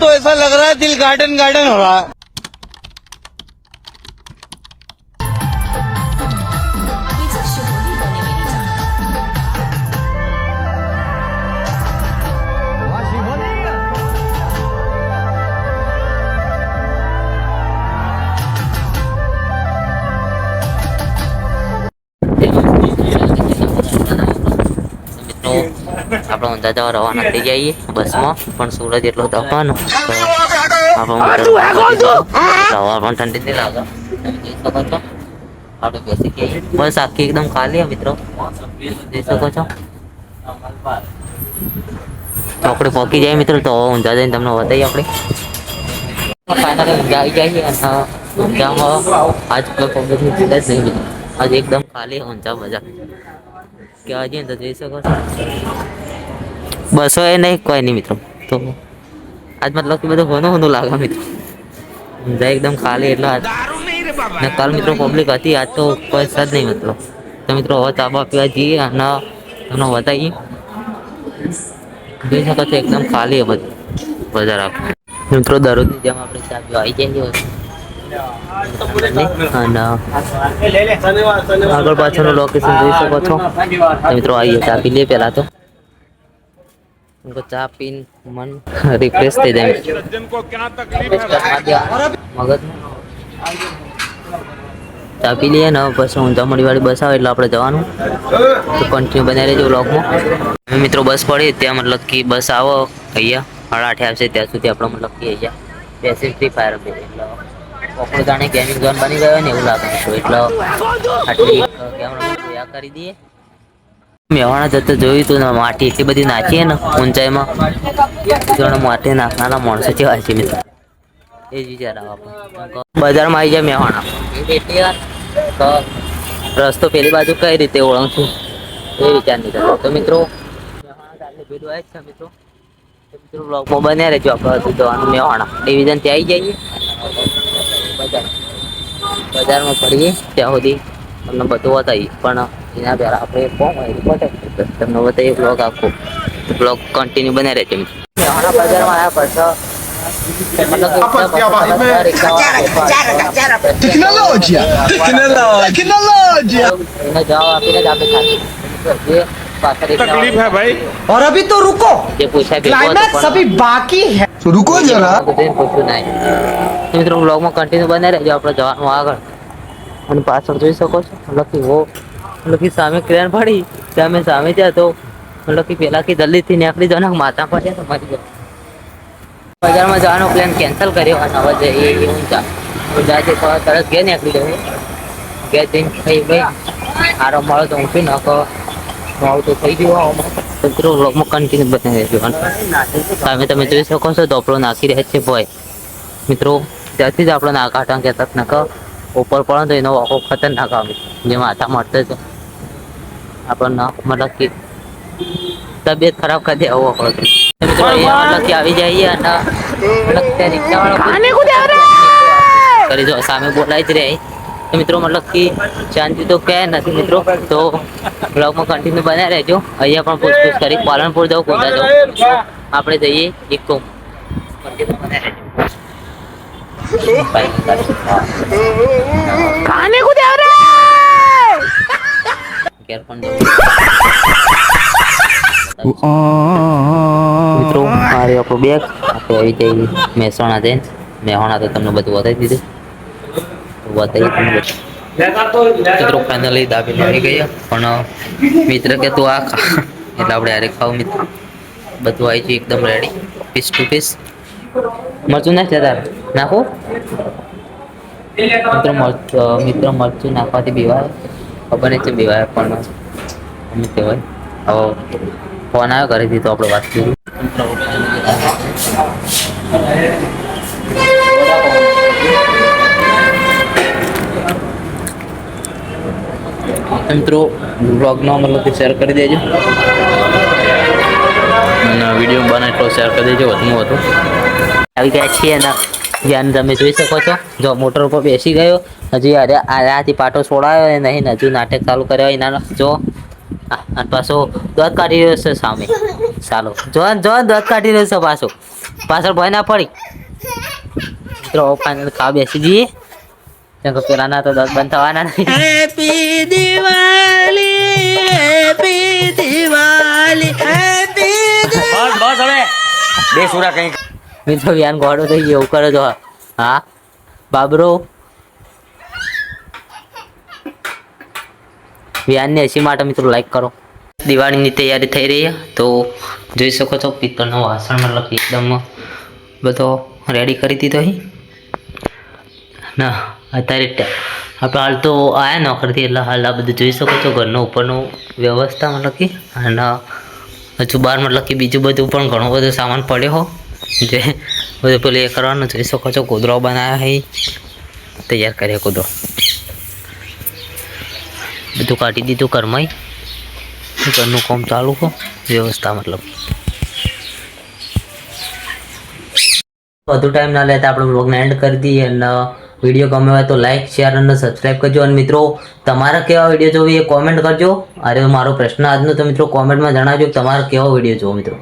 तो ऐसा लग रहा है दिल गार्डन गार्डन हो रहा है। આપણે ઊંઝા જવા રવાના થઈ જઈએ બસમાં પણ સુરત એટલો તપવાનો તો આપણે હવા પણ ઠંડી નહીં લાગે તમે જોઈ શકો છો. આપણે બેસી જઈએ બસ આખી એકદમ ખાલી છે મિત્રો. જોઈ શકો છો. ચોકડી પહોંચી જાય મિત્રો તો ઊંઝા જઈને તમને બતાવીએ આપણે. ફાઇનલી ઊંઝા આવી જાય છે અને ઊંઝામાં આજ કોઈ પબ્લિકની ભીડ જ નહીં મિત્રો આજ એકદમ ખાલી ઊંઝા મજા. કે જઈએ તો જોઈ શકો છો. બસો એ નહીં, કોઈ નહીં મિત્રો. તો આજ મતલબ કે બધું ઘણું ઘણું લાગે મિત્રો. ઊંઝા એકદમ ખાલી એટલે ને કાલ મિત્રો પબ્લિક હતી, આજ તો કોઈ સજ નહીં મતલબ. તો મિત્રો હવે તાબા પીવા જઈએ અને તમને બતાવીએ જોઈ શકો છો એકદમ ખાલી બધું. બજાર આપણે મિત્રો દરરોજની જેમ આપણે ચા પીવા આવી જઈએ અને આગળ પાછળનું લોકેશન જોઈ શકો છો તો મિત્રો આવીએ ચા પી લઈએ પહેલા તો उनको चા પીને મન રિફ્રેશ થઈ જાય મગજ ચા પી લઈએ ને પછી ઊંઝામણી વાળી બસ આવે એટલે આપણે જવાનું તો કન્ટિન્યુ બનાવી રહેજો વ્લોગમાં અમે મિત્રો બસ પડી ત્યાં મતલબ કે બસ આવો અહીંયા સાડા આઠે આવશે ત્યાં સુધી આપણે મતલબ કે અહીંયા બેસી ફ્રી ફાયર રમીએ એટલે આપણે જાણે ગેમિંગ ઝોન બની ગયો ને એવું લાગે છે. એટલે આટલી કેમેરા કરી દઈએ. મેવાણા જતો જોયું તું માટી એટલી બધી નાખીએ ને ઊંચાઈમાં. માટી નાખવાના માણસો કેવા છે મિત્રો. એ જ વિચાર બજારમાં આવી જાય મેવાણા. તો રસ્તો પેલી બાજુ કઈ રીતે ઓળખશું એ વિચાર નહીં કરતો. તો મિત્રો તો ભીડ જ છે મિત્રો. તો મિત્રો બ્લોગમાં બન્યા રહેજો આપણે જવાનું મેવાણા. ડિવિઝન ત્યાં આવી જઈએ. બજારમાં ફરીએ ત્યાં સુધી તમને બધું બતાવીએ પણ એના પહેલા આપણે ફોર્મ પટે તમને બતાવીએ બ્લોગ આખો બ્લોગ કન્ટિન્યુ બને રહેશે મેવાણા બજારમાં આવ્યા પછી મતલબ કે टेक्नोलॉजिया टेक्नोलॉजिया એને જવાબ આપીને જ આપણે ખાલી જે પાછળ એક तकलीफ है भाई और अभी तो रुको જે પૂછાય ભેગો હતો क्लाइमैक्स પણ अभी बाकी है રૂકો જરા. પૂછ્યું નહીં. મિત્રો બ્લોગમાં કન્ટિન્યુ બને રહેજો, આપણે જવાનું આગળ. અને પાછળ જોઈ શકો છો લખી હો. લખી સામે ક્રેન પડી. ત્યાં મેં સામે ત્યાં તો લખી પેલા કે જલ્દીથી નીકળી જાવ માથા પર છે સમજ ગયો બજારમાં જવાનો પ્લાન કેન્સલ કર્યો અને હવે જઈએ, એ હું જાઉં હું જાય છે તરત ઘેર નીકળી જવું ઘેર જઈને થઈ ભાઈ આરો મળો તો હું પી નાખો. મારું તો થઈ ગયું મિત્રો વ્લોગમાં કન્ટિન્યુ રહેજો. અને સામે તમે જોઈ શકો છો ધોપડો નાખી રહ્યા છે ભાઈ મિત્રો ત્યાંથી જ આપણો આકાટા કહેતા તક નકર ઉપર પડે તો એનો વાંકો ખતરનાક આવે. જે માથા મળતો તો આપણને મતલબ કે તબિયત ખરાબ કરી દે આવો આપણો મિત્રો મતલબ કે આવી જઈએ અને મતલબ કે રિક્ષાવાળો કરી દો સામે બોલાય જ રહે. તો મિત્રો મતલબ કે શાંતિ તો ક્યાંય નથી મિત્રો. તો બ્લોગમાં કન્ટિન્યુ બન્યા રહેજો. અહીંયા પણ પૂછપૂછ કરી પાલનપુર જાઉં કોટા જાઉં. આપણે જઈએ ઇકો. ઘેર પણ જવું. મિત્રો મારે આપણું બેગ આપણે આવી જઈએ મહેસાણા જઈને. મહેસાણા તો તમને બધું બતાવી દીધું. તો આવી મિત્રો ફાઇનલી દાબેલી આવી ગયા. પણ મિત્ર કે તું આ ખા. એટલે આપણે હારે ખાવ મિત્ર. બધું આવી ગયું એકદમ રેડી પીસ ટુ પીસ મરચું નાખ તાર નાખો. મિત્ર, મરચ મિત્ર મરચું નાખવાથી બીવાય. ખબર નહીં છે બીવાય પણ અમને કહેવાય? હવે ફોન આવ્યો ઘરેથી તો આપણે વાત કરી. મિત્રો બ્લોગનો મતલબ શેર કરી દેજો. અને વીડિયો બને એટલો શેર કરી દેજો વધુ. આવી ગયા છીએ અને જ્યાં તમે જોઈ શકો છો, જો મોટર ઉપર બેસી ગયો, હજી અરે આથી પાટો છોડાયો અને નહીં, હજુ નાટક ચાલુ કર્યો, એના જો અને પાછો દોત કાઢી રહ્યો છે સામે. ચાલો, જો જો, દોત કાઢી રહ્યો છે પાછો. પાછળ ભય ના પડી. મિત્રો ફાઇનલ ખા બેસી જઈએ. કેમ કે પેલા ના તો દસ બંધ થવાના નહીં. Happy Diwali happy Diwali happy બસ બસ હવે. બે સુરા કઈ મિત્રો વ્યાન ગોડો થઈ ગયો કરે તો હા. બાબરો? વ્યાનની હસી માટે મિત્રો લાઈક કરો. દિવાળીની તૈયારી થઈ રહી તો જોઈ શકો છો પિત્તળનો વાસણ મતલબ એકદમ બધો રેડી કરી દીધો અહીં ના. અત્યારે આપણે હાલ તો આયા નોકરીથી, એટલે હાલ આ બધું જોઈ શકો છો. ઘરનો ઉપરનું વ્યવસ્થા મતલબ કે, અને હજુ બહાર મતલબ કે બીજું બધું પણ ઘણો બધો સામાન પડ્યો હો. જે બધું પેલું એ કરવાનું જોઈ શકો છો. કૂદરો બનાવ્યા હે. તૈયાર કર્યા કૂદરો બધું કાઢી દીધું કરમાઈ ઘરનું કામ ચાલુ હો. વ્યવસ્થા મતલબ. વધુ ટાઈમ ના લેતા આપણે બ્લોગને એન્ડ કરી દઈએ અને વીડિયો ગમે હોય તો લાઈક શેર અને સબસ્ક્રાઈબ કરજો. અને મિત્રો, તમારા કેવા વીડિયો જોવી એ કોમેન્ટ કરજો. અરે, મારો પ્રશ્ન આજનો તો મિત્રો કોમેન્ટમાં જણાવજો તમારો કેવો વીડિયો જોવો મિત્રો?